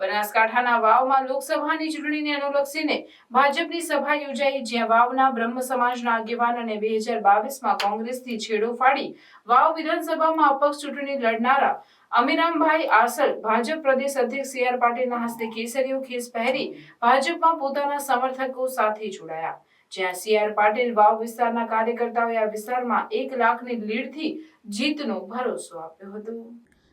બનાસકાંઠાના વાવમાં લોકસભાની ચૂંટણીને અનુલક્ષીને ભાજપની સભા યોજાઈ, જ્યાં વાવના બ્રહ્મ સમાજના આગેવાન અને બે હજાર બાવીસમાં કોંગ્રેસથી છેડો ફાડી વાવ વિધાનસભામાં અપક્ષ ચૂંટણી લડનારા અમીરામભાઈ આસલ, ભાજપ પ્રદેશ અધ્યક્ષ સી આર પાટીલના હસ્તે કેસરીઓ ખેસ પહેરી ભાજપમાં પોતાના સમર્થકો સાથે જોડાયા, જ્યાં સી આર પાટીલ વાવ વિસ્તારના કાર્યકર્તાઓએ આ વિસ્તારમાં એક લાખની લીડથી જીતનો ભરોસો આપ્યો હતો.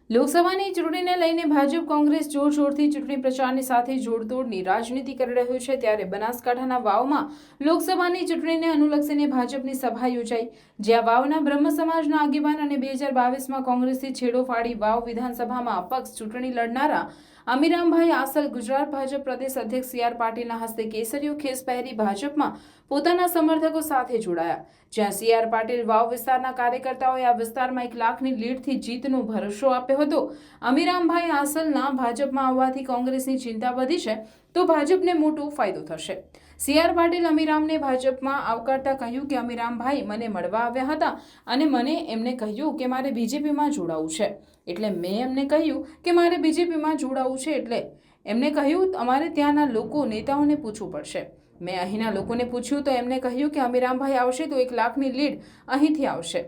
લોકસભાની ચૂંટણીને લઈને ભાજપ કોંગ્રેસ જોરશોરથી ચૂંટણી પ્રચારની સાથે જોડતોડની રાજનીતિ કરી રહ્યું છે, ત્યારે બનાસકાંઠાના વાવમાં લોકસભાની ચૂંટણીને અનુલક્ષીને ભાજપની સભા યોજાઈ. જ્યાં વાવના બ્રહ્મ સમાજના આગેવાન અને બે હજાર બાવીસમાં કોંગ્રેસથી છેડો ફાડી વાવ વિધાનસભામાં અપક્ષ ચૂંટણી લડનારા અમીરામભાઈ આસલ, ગુજરાત ભાજપ પ્રદેશ અધ્યક્ષ સી આર પાટીલના હસ્તે કેસરીઓ ખેસ પહેરી ભાજપમાં પોતાના સમર્થકો સાથે જોડાયા. જ્યાં સી આર પાટીલ વાવ વિસ્તારના કાર્યકર્તાઓએ આ વિસ્તારમાં એક લાખની લીડથી જીતનો ભરોસો આપ્યો હતો. અમીરામભાઈ આસલના ભાજપમાં આવવાથી કોંગ્રેસની ચિંતા વધી છે, તો ભાજપને મોટો ફાયદો થશે. સી આર પાટીલ અમીરામને ભાજપમાં આવકારતા કહ્યું કે, અમીરામભાઈ, મને મળવા આવ્યા હતા અને મને એમને કહ્યું કે, મારે બીજેપીમાં જોડાવું છે. એટલે મેં એમને કહ્યું કે, મારે બીજેપીમાં જોડાવું છે. એટલે એમને કહ્યું, અમારે ત્યાંના લોકો, નેતાઓને પૂછવું પડશે. મેં અહીંના લોકોને પૂછ્યું તો એમને કહ્યું કે, અમીરામભાઈ આવશે તો એક લાખની લીડ અહીંથી આવશે.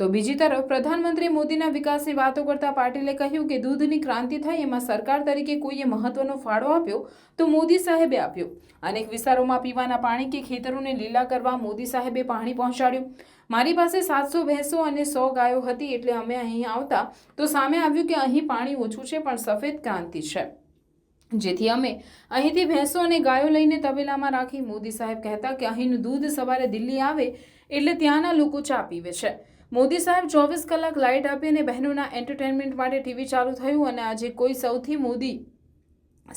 તો બીજી તરફ પ્રધાનમંત્રી મોદીના વિકાસની વાતો કરતા પાટીલે કહ્યું કે દૂધની ક્રાંતિ થઈ, એમાં સરકાર તરીકે કોઈએ મહત્વનો ફાળો આપ્યો તો મોદી સાહેબે આપ્યો. અનેક વિસ્તારોમાં પીવાના પાણી કે ખેતરોને લીલા કરવા મોદી સાહેબે પાણી પહોંચાડ્યું. મારી પાસે સાતસો ભેંસો અને સો ગાયો હતી એટલે અમે અહીં આવતા તો સામે આવ્યું કે અહીં પાણી ઓછું છે, પણ સફેદ ક્રાંતિ છે. જેથી અમે અહીંથી ભેંસો અને ગાયો લઈને તબેલામાં રાખી મોદી સાહેબ કહેતા કે અહીંનું દૂધ સવારે દિલ્હી આવે એટલે ત્યાંના લોકો ચા પીવે છે. મોદી સાહેબ ચોવીસ કલાક લાઇટ આપી અને બહેનોના એન્ટરટેનમેન્ટ માટે ટીવી ચાલુ થયું અને આજે કોઈ સૌથી મોદી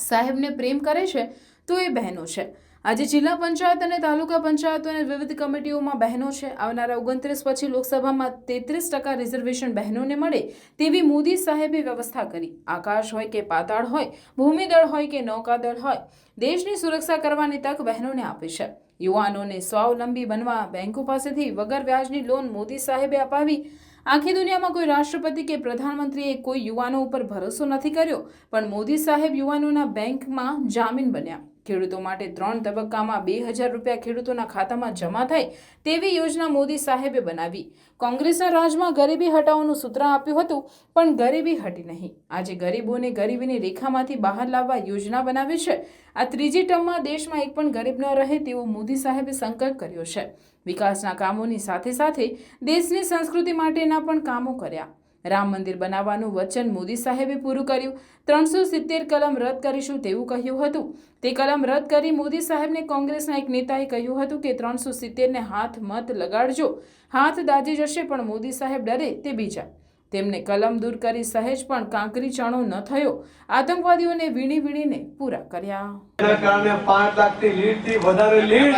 સાહેબને પ્રેમ કરે છે, તો એ બહેનો છે. આજે જિલ્લા પંચાયત અને તાલુકા પંચાયતો અને વિવિધ કમિટીઓમાં બહેનો છે. આવનારા ઓગણત્રીસ પછી લોકસભામાં તેત્રીસ ટકા રિઝર્વેશન બહેનોને મળે તેવી મોદી સાહેબે વ્યવસ્થા કરી. આકાશ હોય કે પાતાળ હોય, ભૂમિદળ હોય કે નૌકાદળ હોય, દેશની સુરક્ષા કરવાની તક બહેનોને આપી છે. યુવાનોને સ્વાવલંબી બનવા બેંકો પાસેથી વગર વ્યાજની લોન મોદી સાહેબે અપાવી. આખી દુનિયામાં કોઈ રાષ્ટ્રપતિ કે પ્રધાનમંત્રીએ કોઈ યુવાનો ઉપર ભરોસો નથી કર્યો, પણ મોદી સાહેબ યુવાનોના બેંકમાં જામીન બન્યા. ખેડૂતો માટે ત્રણ તબક્કામાં બે હજાર રૂપિયા ખેડૂતોના ખાતામાં જમા થાય તેવી યોજના મોદી સાહેબે બનાવી. કોંગ્રેસના રાજમાં ગરીબી હટાવવાનું સૂત્ર આપ્યું હતું, પણ ગરીબી હટી નહીં. આજે ગરીબોને ગરીબીની રેખામાંથી બહાર લાવવા યોજના બનાવી છે. આ ત્રીજી ટર્મમાં દેશમાં એક પણ ગરીબ ન રહે તેવો મોદી સાહેબે સંકલ્પ કર્યો છે. વિકાસના કામોની સાથે સાથે દેશની સંસ્કૃતિ માટેના પણ કામો કર્યા. રામ મંદિર બનાવવાનું વચન મોદી સાહેબે પૂરું કર્યું. ત્રણસો સિત્તેર કલમ રદ કરીશું તેવું કહ્યું હતું. તે કલમ રદ કરી મોદી સાહેબને કોંગ્રેસના એક નેતાએ કહ્યું હતું કે ત્રણસો સિત્તેરને હાથ મત લગાડજો. હાથ દાજી જશે પણ મોદી સાહેબ ડરે તે બીજા. તેમને કલમ દૂર કરી સહેજ પણ કાંકરી ચણો ન થયો. આતંકવાદીઓને વીણી વીણીને પૂરા કર્યા. એના કારણે પાંચ લાખથી લીડથી વધારે લીડ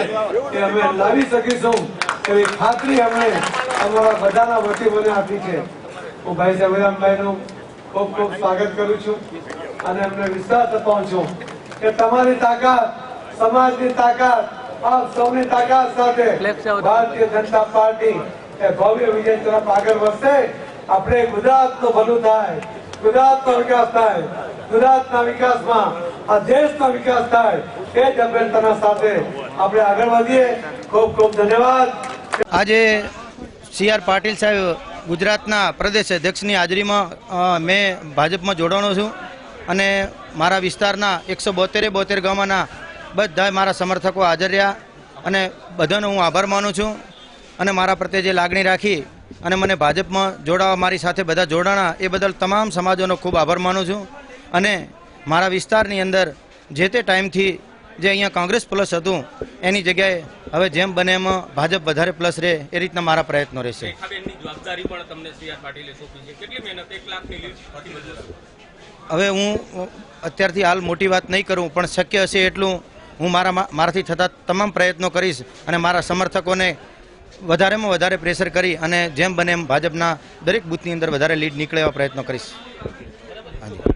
કે અમે લાવી શકીશું એવી ખાતરી અમને અમારા બધાના વતીવોને આપી છે. હું ભાઈ જવેરામભાઈનું ખૂબ ખૂબ સ્વાગત કરું છું અને એમને વિશ્વાસ અપાવું છું કે તમારી તાકાત, સમાજની તાકાત, આપ સૌની તાકાત સાથે ભારતીય જનતા પાર્ટી એ ભવ્ય વિજય તરફ આગળ વધશે. આપણે ગુજરાતનું ભલું થાય, ગુજરાતનો વિકાસ થાય, ગુજરાતના વિકાસમાં, આ દેશનો વિકાસ થાય, એ જ અભ્યર્થના સાથે આપણે આગળ વધીએ. ખૂબ ખૂબ ધન્યવાદ. આજે સી આર પાટીલ સાહેબ ગુજરાતના પ્રદેશ અધ્યક્ષની હાજરીમાં મેં ભાજપમાં જોડાણો છું અને મારા વિસ્તારના એકસો બોતેરે બોતેર ગામના બધા મારા સમર્થકો હાજર રહ્યા અને બધાનો હું આભાર માનું છું અને મારા પ્રત્યે જે લાગણી રાખી અને મને ભાજપમાં જોડાવા મારી સાથે બધા જોડાણા, એ બદલ તમામ સમાજોનો ખૂબ આભાર માનું છું અને મારા વિસ્તારની અંદર જે તે ટાઈમથી જે અહીંયા કોંગ્રેસ પ્લસ હતું, એની જગ્યાએ હવે જેમ બને એમ ભાજપ વધારે પ્લસ રહે એ રીતના મારા પ્રયત્નો રહેશે. જવાબદારી પણ તમને સી આર પાટીલે સોંપી છે. કેટલી મહેનત? એક લાખની લીડ હવે હું અત્યારથી હાલ મોટી વાત નહીં કરું પણ શક્ય હશે એટલું હું મારા મારાથી થતા તમામ પ્રયત્નો કરીશ અને મારા સમર્થકોને વધારેમાં વધારે પ્રેશર કરી અને જેમ બને એમ ભાજપના દરેક બૂથની અંદર વધારે લીડ નીકળે એવા પ્રયત્નો કરીશ. હાજી